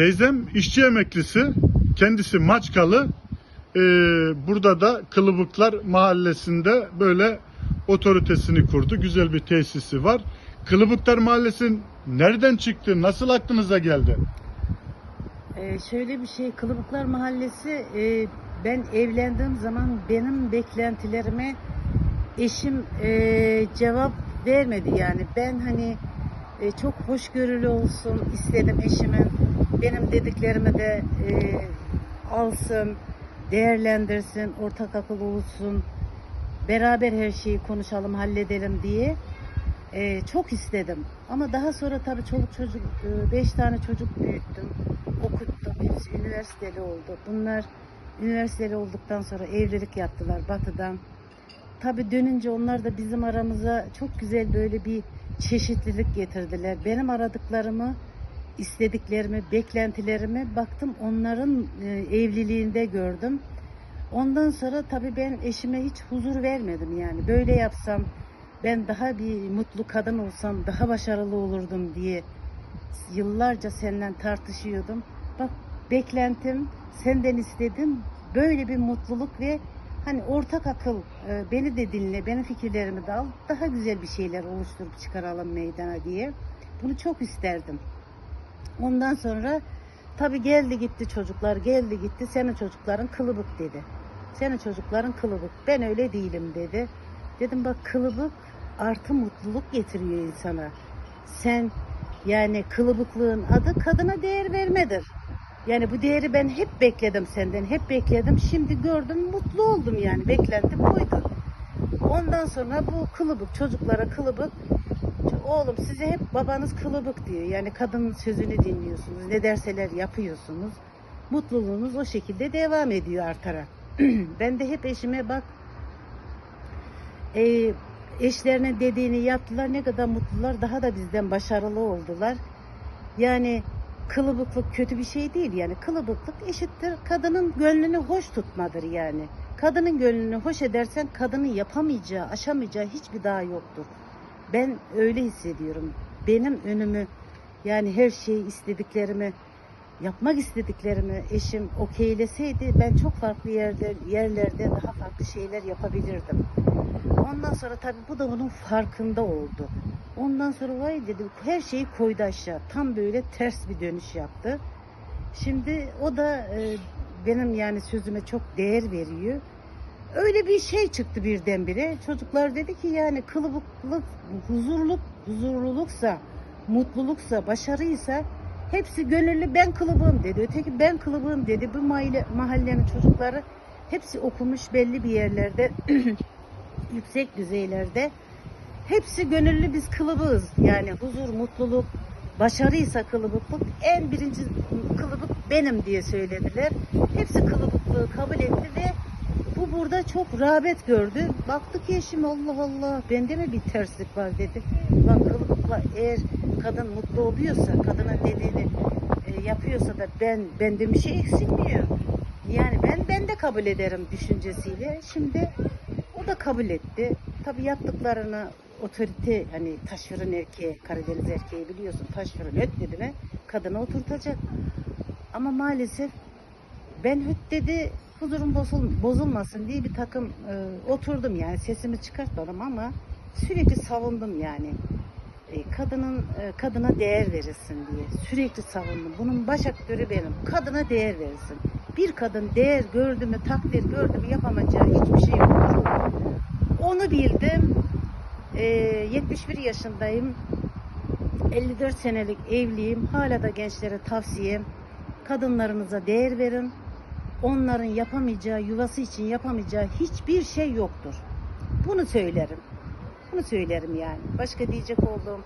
Teyzem işçi emeklisi. Kendisi Maçkalı. Ee, burada da Kılıbıklar Mahallesi'nde böyle otoritesini kurdu. Güzel bir tesisi var. Kılıbıklar Mahallesi nereden çıktı? Nasıl aklınıza geldi? Ee, şöyle bir şey, Kılıbıklar Mahallesi e, ben evlendiğim zaman benim beklentilerime eşim e, cevap vermedi yani. Ben hani e, çok hoşgörülü olsun istedim eşimin. Benim dediklerimi de e, alsın, değerlendirsin, ortak akıl olsun. Beraber her şeyi konuşalım, halledelim diye. e, çok istedim. Ama daha sonra tabii çoluk çocuk, e, beş tane çocuk büyüttüm okuttum. Hepsi üniversiteli oldu. Bunlar üniversiteli olduktan sonra evlilik yaptılar batıdan. Tabii dönünce onlar da bizim aramıza çok güzel böyle bir çeşitlilik getirdiler. Benim aradıklarımı, istediklerimi, beklentilerimi baktım onların e, evliliğinde gördüm. Ondan sonra tabii ben eşime hiç huzur vermedim yani. Böyle yapsam ben daha bir mutlu kadın olsam daha başarılı olurdum diye yıllarca senden tartışıyordum. Bak beklentim senden istedim böyle bir mutluluk ve hani ortak akıl e, beni de dinle benim fikirlerimi de al daha güzel bir şeyler oluşturup çıkaralım meydana diye. Bunu çok isterdim. Ondan sonra tabi geldi gitti çocuklar geldi gitti senin çocukların kılıbık dedi. Senin çocukların kılıbık ben öyle değilim dedi. Dedim bak kılıbık artı mutluluk getiriyor insana. Sen yani kılıbıklığın adı kadına değer vermedir. Yani bu değeri ben hep bekledim senden, hep bekledim. Şimdi gördüm, mutlu oldum yani. Beklentim buydu. Ondan sonra bu kılıbık, çocuklara kılıbık. Oğlum size hep babanız kılıbık diyor. Yani kadının sözünü dinliyorsunuz. Ne derseler yapıyorsunuz. Mutluluğunuz o şekilde devam ediyor artarak. ben de hep eşime bak e, eşlerinin dediğini yaptılar. Ne kadar mutlular. Daha da bizden başarılı oldular. Yani kılıbıklık kötü bir şey değil yani. Kılıbıklık eşittir kadının gönlünü hoş tutmadır yani. Kadının gönlünü hoş edersen kadının yapamayacağı, aşamayacağı hiçbir daha yoktur. Ben öyle hissediyorum. Benim önümü yani her şeyi istediklerimi yapmak istediklerimi eşim okeyleseydi ben çok farklı yerde yerlerde daha farklı şeyler yapabilirdim. Ondan sonra tabii bu da bunun farkında oldu. Ondan sonra vay dedi her şeyi koydu aşağı. Tam böyle ters bir dönüş yaptı. Şimdi o da e, benim yani sözüme çok değer veriyor. Öyle bir şey çıktı birdenbire. Çocuklar dedi ki yani kılıbıklık, huzurluk, huzurluluksa, mutluluksa, başarıysa hepsi gönüllü ben kılıbığım dedi. Öteki ben kılıbığım dedi. Bu mahalle, mahallenin çocukları hepsi okumuş belli bir yerlerde yüksek düzeylerde. Hepsi gönüllü biz kılıbığız. Yani huzur, mutluluk, başarıysa kılıbıklık en birinci kılıbık benim diye söylediler. Hepsi kılıbıklığı kabul etti ve burada çok rağbet gördü. Baktı ki eşim Allah Allah bende mi bir terslik var dedi. Bak kılıbıkla eğer kadın mutlu oluyorsa, kadına dediğini e, yapıyorsa da ben bende bir şey eksilmiyor. Yani ben ben de kabul ederim düşüncesiyle. Şimdi o da kabul etti. Tabii yaptıklarını otorite hani taşfırın erkeği, Karadeniz erkeği biliyorsun taşfırın höt dedi mi kadına oturtacak. Ama maalesef ben höt dedi huzurum bozul, bozulmasın diye bir takım e, oturdum yani sesimi çıkartmadım ama sürekli savundum yani. E, kadının e, kadına değer verilsin diye sürekli savundum. Bunun baş aktörü benim. Kadına değer verilsin. Bir kadın değer gördü mü, takdir gördü mü yapamayacağı hiçbir şey yoktur. Onu bildim. E, 71 yaşındayım. 54 senelik evliyim. Hala da gençlere tavsiyem. Kadınlarınıza değer verin. Onların yapamayacağı, yuvası için yapamayacağı hiçbir şey yoktur. Bunu söylerim. Bunu söylerim yani. Başka diyecek olduğum